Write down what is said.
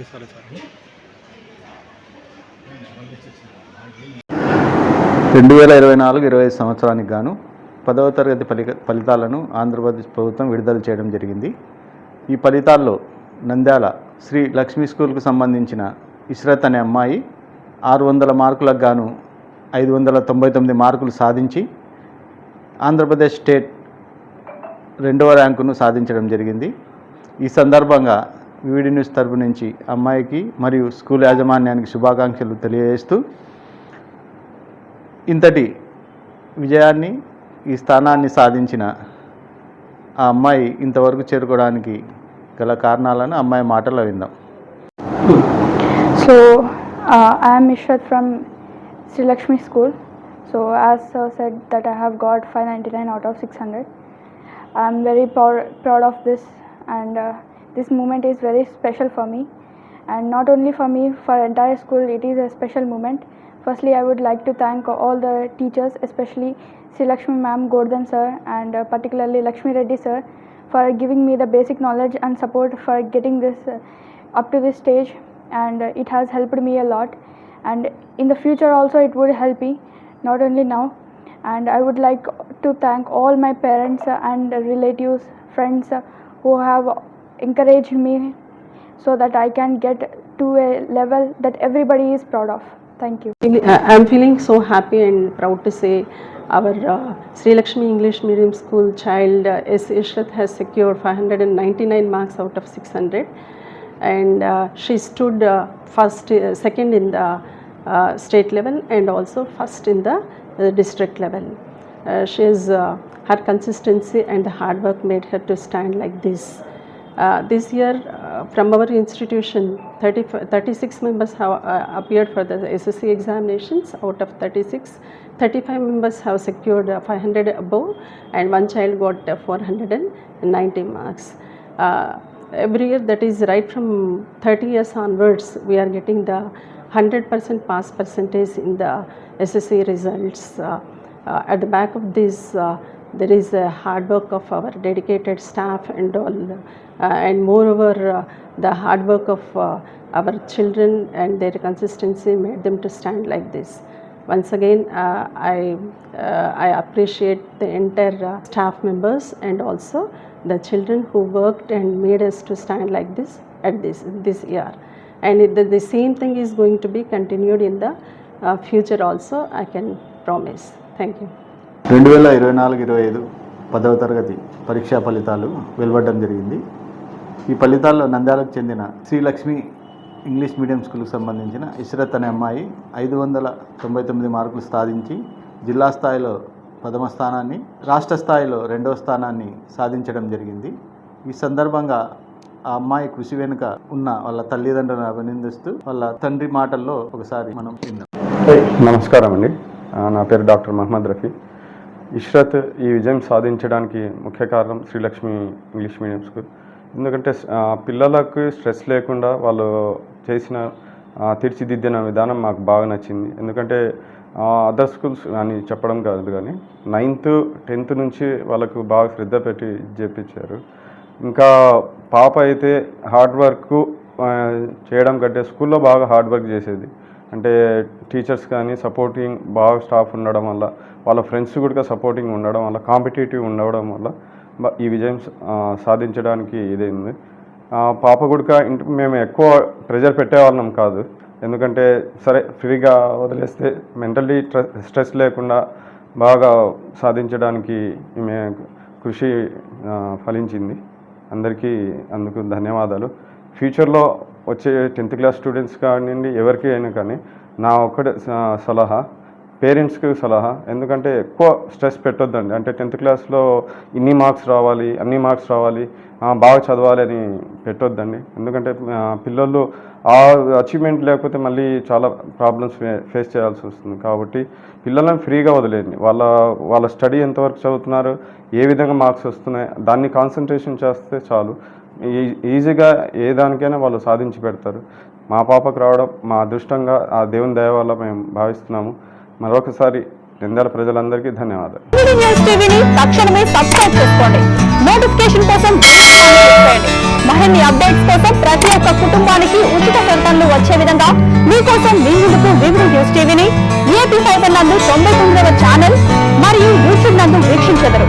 చూపిస్తారు సార్ రెండు వేల ఇరవై నాలుగు ఇరవై ఐదు సంవత్సరానికి గాను పదవ తరగతి ఫలి ఫలితాలను ఆంధ్రప్రదేశ్ ప్రభుత్వం విడుదల చేయడం జరిగింది. ఈ ఫలితాల్లో నంద్యాల శ్రీ లక్ష్మీ స్కూల్కు సంబంధించిన ఇష్రత్ అనే అమ్మాయి ఆరు వందల మార్కులకు గాను ఐదు వందల తొంభై తొమ్మిది మార్కులు సాధించి ఆంధ్రప్రదేశ్ స్టేట్ రెండవ ర్యాంకును సాధించడం జరిగింది. ఈ సందర్భంగా వివిడి న్యూస్ తరపు నుంచి అమ్మాయికి మరియు స్కూల్ యాజమాన్యానికి శుభాకాంక్షలు తెలియజేస్తూ ఇంతటి విజయాన్ని ఈ స్థానాన్ని సాధించిన ఆ అమ్మాయి ఇంతవరకు చేరుకోవడానికి గల కారణాలను అమ్మాయి మాటల్లో విందాం so I'm Ishat from Srilakshmi school so as sir So, that I have that I have got 599 out of 600. I am very proud, proud of this and uh, this moment is very special for me. And not only for me, for entire school, it is a special moment. Firstly, I would like to thank all the teachers, especially Sri Lakshmi ma'am, Gordhan sir, and uh, particularly Lakshmi Reddy sir, for giving me the basic knowledge and support for getting this uh, up to this stage. And uh, it has helped me a lot. And in the future also, it would help me, not only now. And I would like to thank all my parents and relatives, friends who have encouraged me so that I can get to a level that everybody is proud of. Thank you. I- I'm feeling so happy and proud to say our uh, Sri Lakshmi English Medium School child uh, S. Ishrat has secured 599 marks out of 600 and uh, she stood uh, first, uh, second in the uh, state level and also first in the uh, district level. Uh, she is, uh, her consistency and the hard work made her to stand like this. Uh, this year, uh, from our institution, 30, 36 members have uh, appeared for the SSC examinations. Out of 36, 35 members have secured uh, 500 above, and one child got uh, 490 marks. Every year, that is right from 30 years onwards, we are getting the 100% pass percentage in the SSC results. Uh, uh, at the back of this, uh, there is a hard work of our dedicated staff and all, uh, and moreover, uh, the hard work of uh, our children and their consistency made them to stand like this. Once again, uh, I, uh, I appreciate the entire uh, staff members and also the children who worked and made us to stand like this at this, this year. And it, the, the same thing is going to be continued in the future also, I can promise. Thank you. రెండు వేల ఇరవై నాలుగు ఇరవై ఐదు పదవ తరగతి పరీక్షా ఫలితాలు వెలువడడం జరిగింది. ఈ ఫలితాల్లో నంద్యాలకు చెందిన శ్రీలక్ష్మి ఇంగ్లీష్ మీడియం స్కూల్కి సంబంధించిన ఇషరత్ అనే అమ్మాయి ఐదు వందల తొంభై తొమ్మిది మార్కులు సాధించి జిల్లా స్థాయిలో ప్రథమ స్థానాన్ని రాష్ట్ర స్థాయిలో రెండవ స్థానాన్ని సాధించడం జరిగింది. ఈ సందర్భంగా ఆ అమ్మాయి కృషి వెనుక ఉన్న వాళ్ళ తల్లిదండ్రులను అభినందిస్తూ వాళ్ళ తండ్రి మాటల్లో ఒకసారి మనం విందాం. నమస్కారం అండి. నా పేరు డాక్టర్ మహమ్మద్ రఫీ. ఇష్రత్ ఈ విజయం సాధించడానికి ముఖ్య కారణం శ్రీలక్ష్మి ఇంగ్లీష్ మీడియం స్కూల్ ఎందుకంటే పిల్లలకు స్ట్రెస్ లేకుండా వాళ్ళు చేసిన తీర్చిదిద్దిన విధానం మాకు బాగా నచ్చింది. ఎందుకంటే అదర్ స్కూల్స్ అని చెప్పడం కాదు కానీ నైన్త్ టెన్త్ నుంచి వాళ్ళకు బాగా శ్రద్ధ పెట్టి చేపించారు. ఇంకా పాప అయితే హార్డ్ వర్క్ చేయడం కంటే స్కూల్లో బాగా హార్డ్ వర్క్ చేసేది. అంటే టీచర్స్ కానీ సపోర్టింగ్ బాగా స్టాఫ్ ఉండడం వల్ల వాళ్ళ ఫ్రెండ్స్ కూడా సపోర్టింగ్ ఉండడం వల్ల కాంపిటేటివ్ ఉండడం వల్ల ఈ విజయం సాధించడానికి ఇదైంది. పాప గుడిక ఇంటి మేము ఎక్కువ ప్రెజర్ పెట్టేవాళ్ళం కాదు. ఎందుకంటే సరే ఫ్రీగా వదిలేస్తే మెంటల్లీ స్ట్రెస్ లేకుండా బాగా సాధించడానికి ఈమె కృషి ఫలించింది. అందరికీ అందుకు ధన్యవాదాలు. ఫ్యూచర్లో వచ్చే టెన్త్ క్లాస్ స్టూడెంట్స్ కానివ్వండి ఎవరికి అయినా కానీ నా ఒక్కడే సలహా పేరెంట్స్కి సలహా. ఎందుకంటే ఎక్కువ స్ట్రెస్ పెట్టొద్దండి. అంటే టెన్త్ క్లాస్లో ఇన్ని మార్క్స్ రావాలి అన్ని మార్క్స్ రావాలి బాగా చదవాలి అని పెట్టొద్దండి. ఎందుకంటే పిల్లలు ఆ అచీవ్మెంట్ లేకపోతే మళ్ళీ చాలా ప్రాబ్లమ్స్ ఫేస్ చేయాల్సి వస్తుంది. కాబట్టి పిల్లలను ఫ్రీగా వదిలేయండి. వాళ్ళ వాళ్ళ స్టడీ ఎంతవరకు చదువుతున్నారు ఏ విధంగా మార్క్స్ వస్తున్నాయి దాన్ని కాన్సన్ట్రేషన్ చేస్తే చాలు. ఈజీగా ఏ దానికైనా వాళ్ళు సాధించి పెడతారు. మా పాపకు రావడం మా అదృష్టంగా ఆ దేవుని దయ మేము భావిస్తున్నాము. మరొకసారి నిందాల ప్రజలందరికీ ధన్యవాదాలు. తక్షణమే సబ్స్క్రైబ్ చేసుకోండి. నోటిఫికేషన్ కోసం మరిన్ని అప్డేట్స్ కోసం ప్రతి ఒక్క కుటుంబానికి ఉచిత ప్రకటనలు వచ్చే విధంగా మీకోసం మీ ముందుకు వివిధ న్యూస్ టీవీని ఏపీ ఫైవ్ నందు తొంభై తొమ్మిదవ ఛానల్ మరియు యూట్యూబ్ నందు వీక్షించెదరు.